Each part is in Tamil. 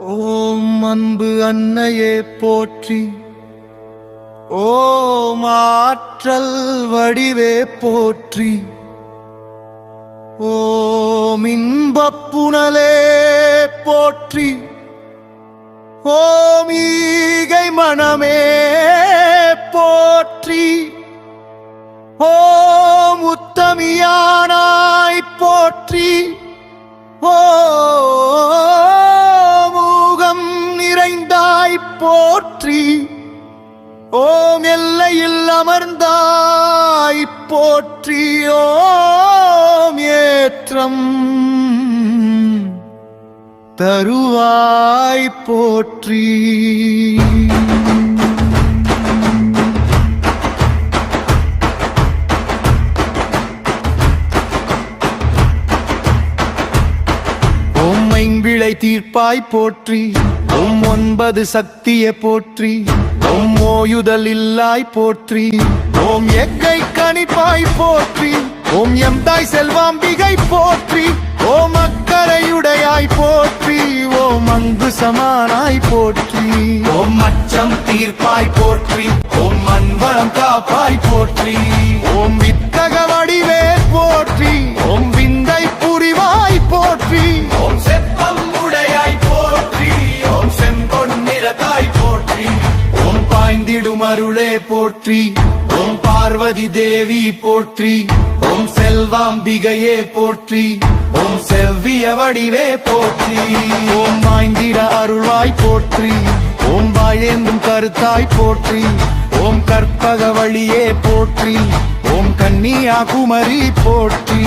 ஓம் அன்பு அன்னையே போற்றி. ஓம் ஆற்றல் வடிவே போற்றி. ஓம் இன்பப்புணலே போற்றி. ஓம் ஈகை மனமே போற்றி. ஓம் உத்தமியானாய் போற்றி. போற்றி. ஓம் எல்லையில் அமர்ந்தாய் போற்றி. ஓம் ஏற்றம் தருவாய் போற்றி. ஓம் தீர்ப்பாய் போற்றி. உம் ஒன்பது சக்தியை போற்றி உம் ஓயுதல் இல்லாய் போற்றி ஓம் எக்கை கணிப்பாய் போற்றி ஓம் எம் தாய் செல்வாம்பிகை போற்றி ஓம் அக்கறையுடையாய் போற்றி ஓம் அங்கு சமானாய் போற்றி ஓம் அச்சம் தீர்ப்பாய் போற்றி ஓம் மண்வளம் காப்பாய் போற்றி ஓம் வித்தகவடி அருளே போற்றி. ஓம் பார்வதி தேவி போற்றி. ஓம் செல்வாம்பிகையே போற்றி. ஓம் செவ்விய வடிவே போற்றி. ஓம் மாய்ந்திட அருள்வாய் போற்றி. ஓம் வாழேந்தும் கருத்தாய் போற்றி. ஓம் கற்பக வழியே போற்றி. ஓம் கன்னியாகுமரி போற்றி.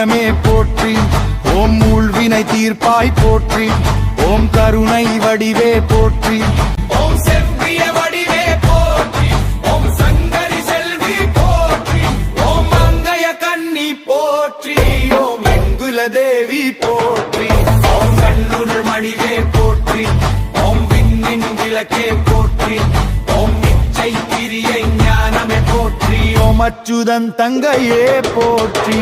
உயிரோவியமே போற்றி ஓம் ஊழ்வினை தீர்ப்பாய் போற்றி ஓம் கருணை வடிவே போற்றி ஓம் செவ்விய வடிவே போற்றி ஓம் சங்கரி செல்வி போற்றி ஓம் மங்கைய கன்னி போற்றி ஓம் குல தேவி போற்றி ஓம் கண்ணுள் மடிவே போற்றி ஓம் விண்ணின் விளக்கே போற்றி ஓம் இச்சை கிரியை ஞானமே போற்றி ஓம் அச்சுதன் தங்கையே போற்றி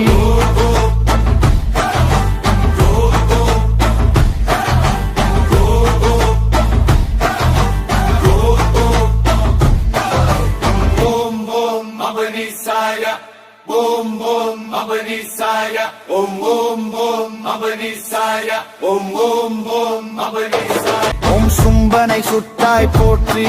அபனிசாய ஓம் ஓம் அபனிசாய ஓம் ஓம் ஓம் அபனிசாய ஓம் ஓம் ஓம் அபனிசாய ஓம் சும்பனை சுட்டாய் போற்றி